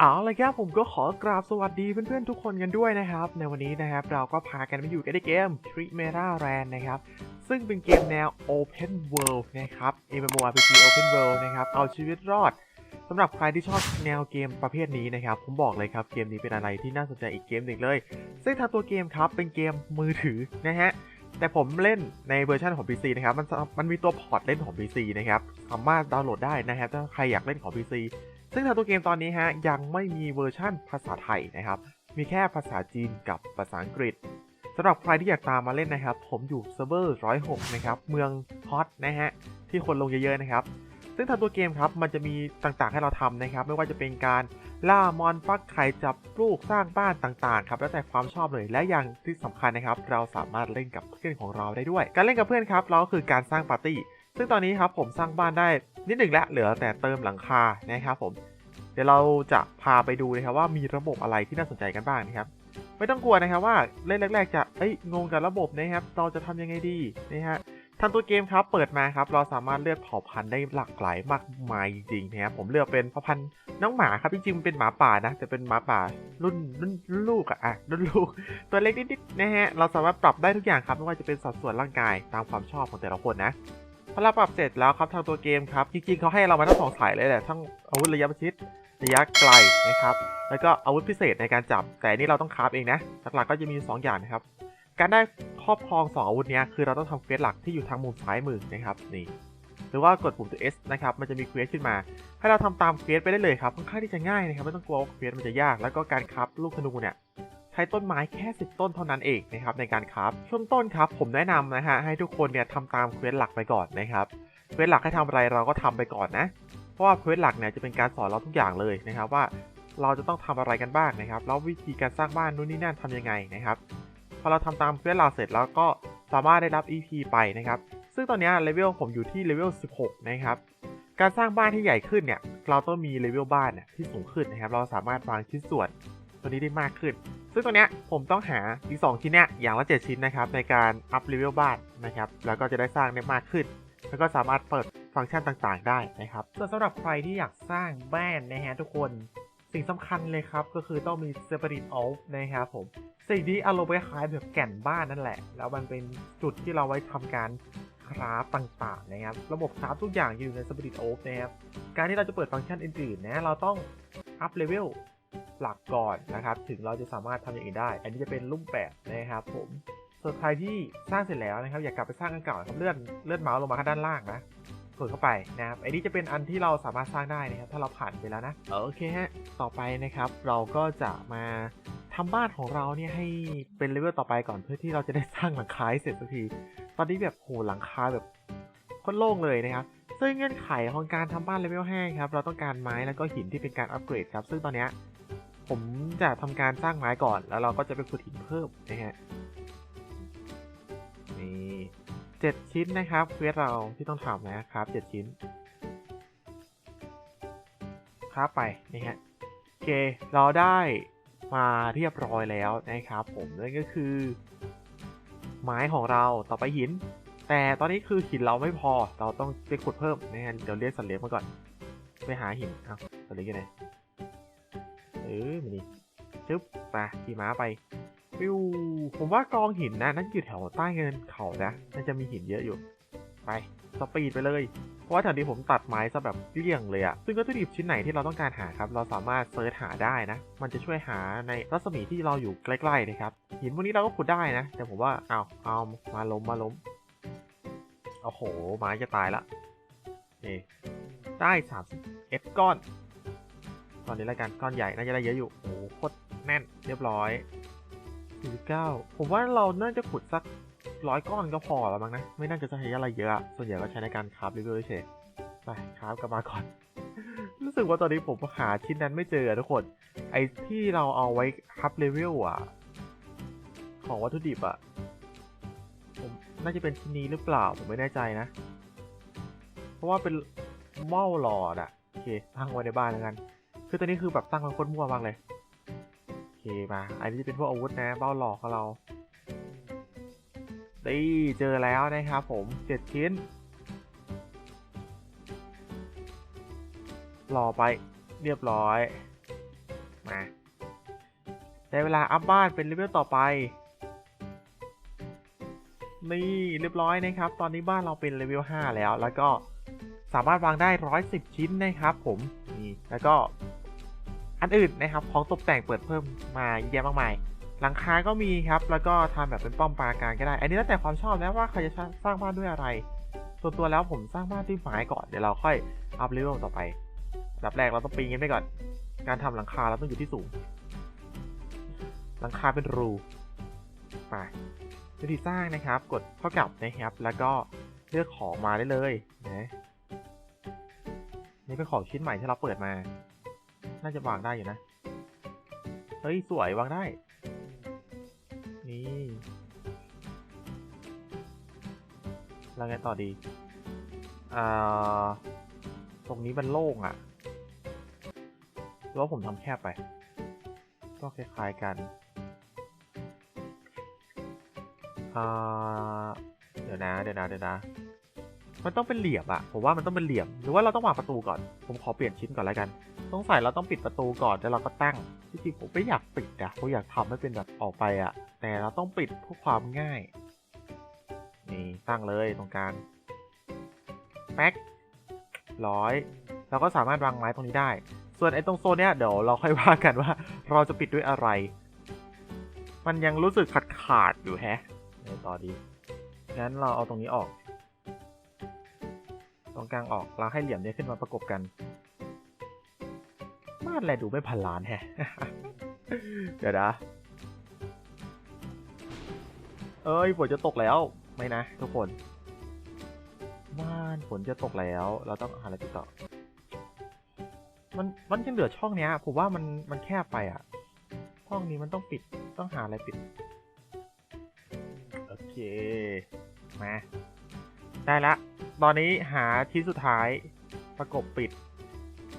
เอาละครับผมก็ขอกราบสวัสดีเพื่อนๆทุกคนกันด้วยนะครับ ในวันนี้นะครับเราก็พากันมาอยู่กันในเกม t r i m e r a Land นะครับ ซึ่งเป็นเกมแนว Open World นะครับ MMORPG Open World นะครับเอาชีวิตรอดสำหรับใครที่ชอบแนวเกมประเภทนี้นะครับ ผมบอกเลยครับเกมนี้เป็นอะไรที่น่าสนใจอีกเกมหนึ่งเลย ซึ่งทางตัวเกมครับเป็นเกมมือถือนะฮะแต่ผมเล่นในเวอร์ชันของ PC นะครับมันมันมีตัวพอร์ตเล่นของ PC นะครับสามารถดาวน์โหลดได้นะครับถ้าใครอยากเล่นของ PC ซึ่งทางตัวเกมตอนนี้ฮะยังไม่มีเวอร์ชั่นภาษาไทยนะครับ มีแค่ภาษาจีนกับภาษาอังกฤษสำหรับใครที่อยากตามมาเล่นนะครับ ผมอยู่เซิร์ฟเวอร์106นะครับเมืองฮอตนะฮะที่คนลงเยอะๆนะครับ ซึ่งทางตัวเกมครับมันจะมีต่างๆให้เราทำนะครับ ไม่ว่าจะเป็นการล่ามอนฟักไข่จับลูกสร้างบ้านต่างๆครับแล้วแต่ความชอบเลยและอย่างที่สำคัญนะครับ เราสามารถเล่นกับเพื่อนของเราได้ด้วย การเล่นกับเพื่อนครับเราก็คือการสร้างปาร์ตี้ ซึ่งตอนนี้ครับผมสร้างบ้านได้นิดหนึ่งแล้วเหลือแต่เติมหลังคานะครับผมเดี๋ยวเราจะพาไปดูนะครับว่ามีระบบอะไรที่น่าสนใจกันบ้างนะครับไม่ต้องกลัวนะครับว่าเล่นแรก ๆ จะเอ้ยงงกับระบบนะครับ เราจะทำยังไงดีนะฮะทางตัวเกมครับเปิดมาครับเราสามารถเลือกเผ่าพันธุ์ได้หลากหลายมากมายจริงๆนะครับผมเลือกเป็นเผ่าพันธุ์น้องหมาครับจริงๆมันเป็นหมาป่านะแต่เป็นหมาป่ารุ่นรุ่นรุ่นลูกอะอะรุ่นลูกตัวเล็กนิดๆนะฮะเราสามารถปรับได้ทุกอย่างครับไม่ว่าจะเป็นสัดส่วนร่างกายตามความชอบของแต่ละคนนะ พอเราปรับเสร็จแล้วครับทางตัวเกมครับ จริงๆเขาให้เรามาทั้งสองสายเลยแหละทั้งอาวุธระยะประชิดระยะไกลนะครับ แล้วก็อาวุธพิเศษในการจับ แต่นี่เราต้องคราฟเองนะหลักๆก็จะมี 2 อย่างนะครับ การได้ครอบครอง 2 อาวุธเนี้ยคือเราต้องทำเควสหลักที่อยู่ทางมุมซ้ายมือนะครับนี่หรือว่ากดปุ่มตัว S นะครับ มันจะมีเควสขึ้นมา ให้เราทำตามเควสไปได้เลยครับค่อนข้างที่จะง่ายนะครับ ไม่ต้องกลัวว่าเควสมันจะยาก แล้วก็การคราฟลูกธนูเนี่ย ช้ต้นไม้แค่ 10 ต้นเท่านั้นเองนะครับในการคราฟช่วงต้นครับผมแนะนำนะฮะให้ทุกคนเนี่ยทำตามเควสหลักไปก่อนนะครับเควสหลักให้ทำอะไรเราก็ทำไปก่อนนะ เพราะว่าเควสหลักเนี่ยจะเป็นการสอนเราทุกอย่างเลยนะครับว่าเราจะต้องทำอะไรกันบ้างนะครับแล้ววิธีการสร้างบ้านนู่นนี่นั่นทำยังไงนะครับพอเราทำตามเควสหลักเสร็จแล้วก็สามารถได้รับ EP ไปนะครับซึ่งตอนนี้เลเวลผมอยู่ที่เลเวล 16 นะครับการสร้างบ้านที่ใหญ่ขึ้นเนี่ยเราต้องมีเลเวลบ้านเนี่ยที่สูงขึ้นนะครับ เราสามารถวางชิ้นส่วนตัวนี้ได้มากขึ้น ซึ่งตัวเนี้ยผมต้องหาอีก2ชิ้นเนี้ยอย่างละ 7 ชิ้นนะครับในการอัพเลเวลบ้านนะครับแล้วก็จะได้สร้างได้มากขึ้น แล้วก็สามารถเปิดฟังก์ชันต่างๆ ได้นะครับส่วนสำหรับใครที่อยากสร้างบ้านนะฮะทุกคนสิ่งสำคัญเลยครับก็คือต้องมี Spirit of นะครับผมสิ่งที่อารมณ์คล้ายแบบแก่นบ้านนั่นแหละ แล้วมันเป็นจุดที่เราไว้ทำการคราฟต่างๆนะครับระบบคราฟทุกอย่างอยู่ใน Spirit of นะครับการที่เราจะเปิดฟังก์ชันอื่นๆนะเราต้องอัพเลเวล หลักก่อนนะครับถึงเราจะสามารถทำอย่างอื่นได้ อันนี้จะเป็นรูปแบบนะครับผมส่วนใครที่สร้างเสร็จแล้วนะครับอยากกลับไปสร้างอันเก่าเลื่อนเลื่อนเมาส์ลงมาข้างด้านล่างนะกดเข้าไปนะครับอันนี้จะเป็นอันที่เราสามารถสร้างได้นะครับถ้าเราผ่านไปแล้วนะโอเคฮะต่อไปนะครับเราก็จะมาทำบ้านของเราเนี่ยให้เป็นเลเวลต่อไปก่อนเพื่อที่เราจะได้สร้างหลังคาให้เสร็จสักที ตอนนี้แบบโหหลังคาแบบโคตรโล่งเลยนะครับซึ่งเงื่อนไขของการทำบ้านเลเวล5ครับเราต้องการไม้แล้วก็หินที่เป็นการอัปเกรดครับซึ่งตอนเนี้ย ผมจะทำการสร้างไม้ก่อนแล้วเราก็จะไปขุดหินเพิ่มนะฮะนี่เจ็ดชิ้นนะครับเควสเราที่ต้องทำนะครับเจ็ดชิ้นครับไปนี่ฮะโอเคเราได้มาเรียบร้อยแล้วนะครับ ผมนั่นก็คือ ไม้ของเราต่อไปหิน แต่ตอนนี้คือหินเราไม่พอเราต้องไปขุดเพิ่มนะฮะเดี๋ยวเรียกสัตว์เลี้ยงมาก่อน ไปหาหินเอาสัตว์เลี้ยงอยู่ไหน เออมานี่จึ๊บไปขี่ม้าไปฟิวผมว่ากองหินนะนั่นอยู่แถวใต้เงินเขานะน่าจะมีหินเยอะอยู่ ไปสปีดไปเลย เพราะว่าแถวนี้ผมตัดไม้ซะแบบเลี่ยงเลยอะซึ่งวัตถุดิบชิ้นไหนที่เราต้องการหาครับ เราสามารถเซิร์ชหาได้นะ มันจะช่วยหาในรัศมีที่เราอยู่ใกล้ๆนะครับ หินพวกนี้เราก็ขุดได้นะ แต่ผมว่าเอาเอามาล้มมาล้มโอ้โหไม้จะตายละนี่ได้สามสิบเอ็ดก้อน ตอนนี้แล้วกันก้อนใหญ่น่าจะได้เยอะอยู่โอ้โหโคตรแน่นเรียบร้อย49ผมว่าเราน่าจะขุดสักร้อยก้อนก็พอแล้วมั้งนะ ไม่น่าจะใช้อะไรเยอะ ส่วนใหญ่ก็ใช้ในการคราฟรีวิวเฉยไปคราฟกลับมาก่อน รู้สึกว่าตอนนี้ผมหาชิ้นนั้นไม่เจอทุกคน ไอ้ที่เราเอาไว้คับเลเวลอะของวัตถุดิบอะผมน่าจะเป็นชิ้นนี้หรือเปล่า ผมไม่แน่ใจนะ เพราะว่าเป็นหม้อหลอดอะโอเคตั้งไว้ในบ้านแล้วกัน คือตอนนี้คือแบบตั้งไว้โคตรมั่วมากเลยโอเคมาอันนี้จะเป็นพวกอาวุธนะเบ้าหลอกของเราดีเจอแล้วนะครับผมเจ็ดชิ้นรอไปเรียบร้อยมาได้เวลาอัพบ้านเป็นเลเวลต่อไป นี่เรียบร้อยนะครับ ตอนนี้บ้านเราเป็นเลเวล5แล้ว แล้วก็สามารถวางได้ 110 ชิ้นนะครับผมนี่แล้วก็ อันอื่นนะครับของตกแต่งเปิดเพิ่มมาเยอะแยะมากมาย หลังคาก็มีครับ แล้วก็ทำแบบเป็นป้อมปราการก็ได้ อันนี้แล้วแต่ความชอบนะว่าใครจะสร้างบ้านด้วยอะไร ส่วนตัวแล้วผมสร้างบ้านด้วยไม้ก่อน เดี๋ยวเราค่อยอัพเลเวลต่อไปอันดับแรกเราต้องปีนกันไปก่อน การทำหลังคาเราต้องอยู่ที่สูง หลังคาเป็นรูไปวิธีสร้างนะครับ กดเข้ากับนะครับ แล้วก็เลือกของมาได้เลยนะนี่เป็นของชิ้นใหม่ที่เราเปิดมา น่าจะวางได้อยู่นะ เฮ้ย สวยวางได้ นี่แล้วไงต่อดี อ่า ตรงนี้มันโล่งอะ่ะหรือว่าผมทำแคบไป ก็คล้ายๆกัน อ่า เดี๋ยวนะ เดี๋ยวนะ เดี๋ยวนะ มันต้องเป็นเหลี่ยมอะผมว่ามันต้องเป็นเหลี่ยม หรือว่าเราต้องวางประตูก่อน ผมขอเปลี่ยนชิ้นก่อนแล้วกันต้องใส่เราต้องปิดประตูก่อนแล้วเราก็ตั้งที่จริงผมไม่อยากปิดอะผมอยากทำให้เป็นแบบออกไปอะแต่เราต้องปิดเพื่อความง่าย นี่ตั้งเลยตรงกลางแม็กร้อยเราก็สามารถวางไม้ตรงนี้ได้ ส่วนไอ้ตรงโซนเนี้ยเดี๋ยวเราค่อยว่ากันว่า เราจะปิดด้วยอะไร มันยังรู้สึกขาดขาดๆอยู่แฮะเดี๋ยวต่อดีงั้นเราเอาตรงนี้ออก ตรงกลางออกแล้วให้เหลี่ยมเนี้ยขึ้นมาประกบกันบ้านแลดูไม่พันล้านแฮะเดี๋ยวนะเอ้ยฝนจะตกแล้วไม่นะทุกคนบ้านฝนจะตกแล้ว เราต้องหาอะไรติดต่อ มันมันยังเหลือช่องเนี้ยผมว่ามันมันแคบไปอะช่องนี้มันต้องปิดต้องหาอะไรปิดโอเคมาได้ละ ตอนนี้หาชิ้นสุดท้ายประกบปิด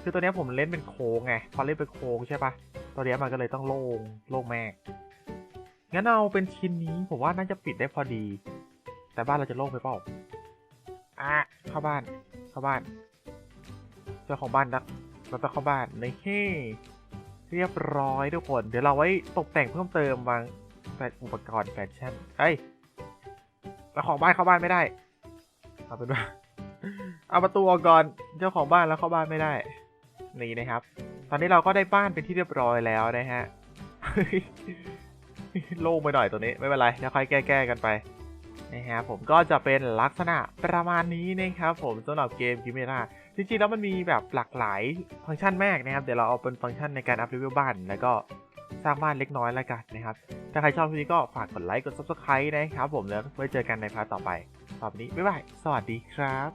คือตัวนี้ผมเล่นเป็นโค้งไงพอเล่นเป็นโค้งใช่ปะตัวนี้มันก็เลยต้องโล่งโล่งแม่งั้นเอาเป็นชิ้นนี้ผมว่าน่าจะปิดได้พอดี แต่บ้านเราจะโล่งไปเปล่าอะเข้าบ้านเข้าบ้านเจ้าของบ้านนะเราจะเข้าบ้านในเฮ้เรียบร้อยทุกคน เดี๋ยวเราไว้ตกแต่งเพิ่มเติมวางแฟนอุปกรณ์แฟชั่นเอ้ยเจ้าของบ้านเข้าบ้านไม่ได้ เอาเป็นว่าเอาประตูออกก่อนเจ้าของบ้านแล้วเข้าบ้านไม่ได้นี่นะครับ ตอนนี้เราก็ได้บ้านเป็นที่เรียบร้อยแล้วนะฮะโล่งไปหน่อยตัวนี้ไม่เป็นไรเดี๋ยวค่อยแก้ๆกันไปนะฮะผมก็จะเป็นลักษณะประมาณนี้นะครับผมสำหรับเกมกิเมราจริงๆแล้วมันมีแบบหลากหลายฟังก์ชันมากนะครับ เดี๋ยวเราเอาเป็นฟังก์ชันในการอัพเลเวลบ้าน แล้วก็สร้างบ้านเล็กน้อยแล้วกันนะครับ ถ้าใครชอบคลิปนี้ก็ฝากกดไลค์กด subscribe นะครับผมแล้วไว้เจอกันในพาร์ทต่อไป ตอบนี้บ๊ายบาย สวัสดีครับ